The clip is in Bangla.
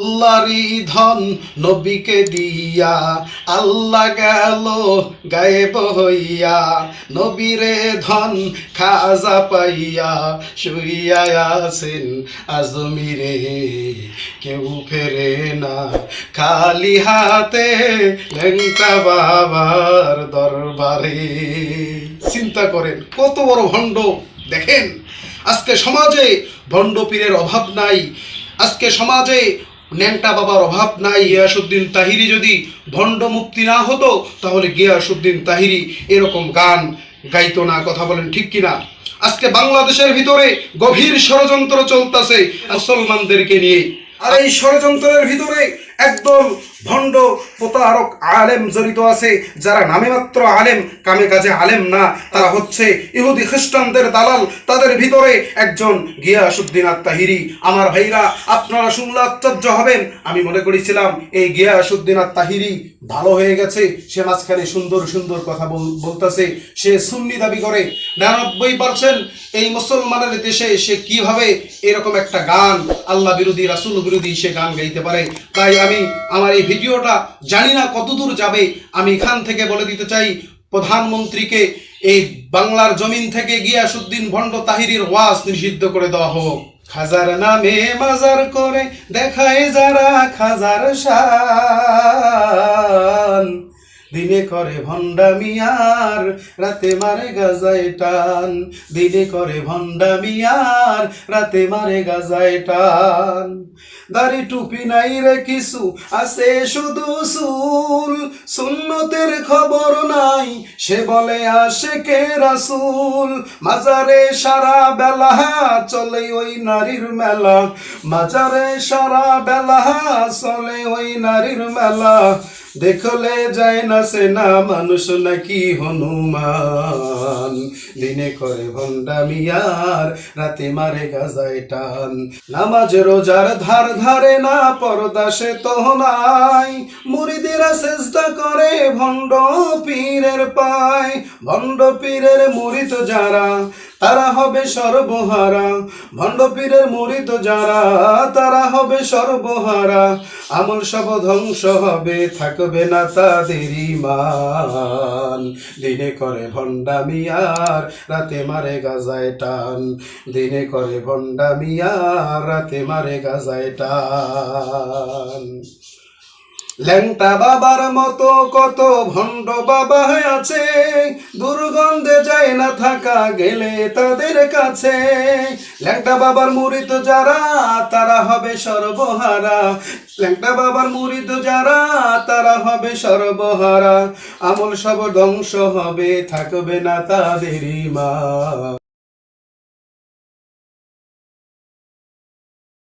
আল্লাহরই ধন নবীকে দিয়া। আল্লাহ গেল গায়েব হইয়া, নবীরে ধন খাজা পাইয়া শুইয়া আছেন আজমিরে। কেউ ফেরে না, খালি হাতে লেংটা বাবার দরবারে। চিন্তা করেন, কত বড় ভণ্ড, দেখেন। আজকে সমাজে ভণ্ড পীরের অভাব নাই। আজকে সমাজে ন্যাংটা বাবার অভাব নাই গিয়াসুদ্দিন তাহিরি যদি ভণ্ড মুক্তি না হতো, তাহলে গিয়াসুদ্দিন তাহিরি এরকম গান গাইত না, কথা বলেন ঠিক কিনা? আজকে বাংলাদেশের ভিতরে গভীর ষড়যন্ত্র চলতেছে মুসলমানদেরকে নিয়ে। আর এই ষড়যন্ত্রের ভিতরে একদল ভণ্ড প্রতারক আলেম জড়িত আছে, যারা নামে মাত্র আলেম, কামে কাজে আলেম না। তারা হচ্ছে ইহুদি খ্রিস্টানদের দালাল, তাদের ভিতরে একজন গিয়াসুদ্দিন আত তাহিরি আমার ভাইরা, আপনারা শুনলে আশ্চর্য হবেন। আমি মনে করেছিলাম, এই গিয়াসুদ্দিন আত তাহিরি ভালো হয়ে গেছে। সে মাঝখানে সুন্দর সুন্দর কথা বল- বলতেছে। সে সুন্নি দাবি করে। নিরানব্বই পার্সেন্ট এই মুসলমানের দেশে সে কীভাবে এরকম একটা গান, আল্লাহ বিরোধী, রাসুল বিরোধী সে গান গাইতে পারে? তাই আমি আমার এই ভিডিওটা জানি না কতদূর যাবে, আমি এখান থেকে বলে দিতে চাই, প্রধানমন্ত্রীকে এই বাংলার জমিন থেকে গিয়াসুদ্দিন ভণ্ড তাহিরির ওয়াজ নিষিদ্ধ করে দেওয়া হোক। খাজার নামে মাজার করে দেখায় যারা খাজার শান। দিনে করে ভণ্ডামিয়ার, রাতে মারে গাজায় টান। দিনে করে ভণ্ডামিয়ার, রাতে মারে গাজায় টান। দাড়ি টুপি নাই রে কিছু, আছে শুধু সুল। সুন্নতের খবর নাই, সে বলে আসে কে রাসুল। মাজারে সারা বেলা চলে ওই নারীর মেলা। মাজারে সারা বেলা চলে ওই নারীর মেলা। দেখলে যায় না সে না, মানুষ নাকি হনুমান। দিনে করে ভণ্ডামিয়ার রাতে মারে গাজায় টান। নামাজ রোজার ধার ধারে না, পর্দা সে তো নাই। মুড়িদিরা চেষ্টা করে ভণ্ড পীরের পায়। ভণ্ড পীরের মুরিত যারা, তারা হবে সর্বহারা। ভণ্ড পীরের মুরিত যারা, তারা হবে সর্বহারা। আমল সব ধ্বংস হবে, থাকবে না তাদের মান দিনে করে ভণ্ডামিয়ার রাতে মারে গাজায় টান। দিনে করে ভণ্ডামিয়ার রাতে মারে গাজায় টান। ল্যাংটা বাবার মতো কত ভণ্ড বাবা আছে। দুর্গন্ধে যায় না থাকা গেলে তাদের কাছে। ল্যাংটা বাবার মুরিদ যারা, তারা হবে সর্বহারা। ল্যাংটা বাবার মুরিদ যারা, তারা হবে সর্বহারা। আমল সব ধ্বংস হবে, থাকবে না তাদেরই মা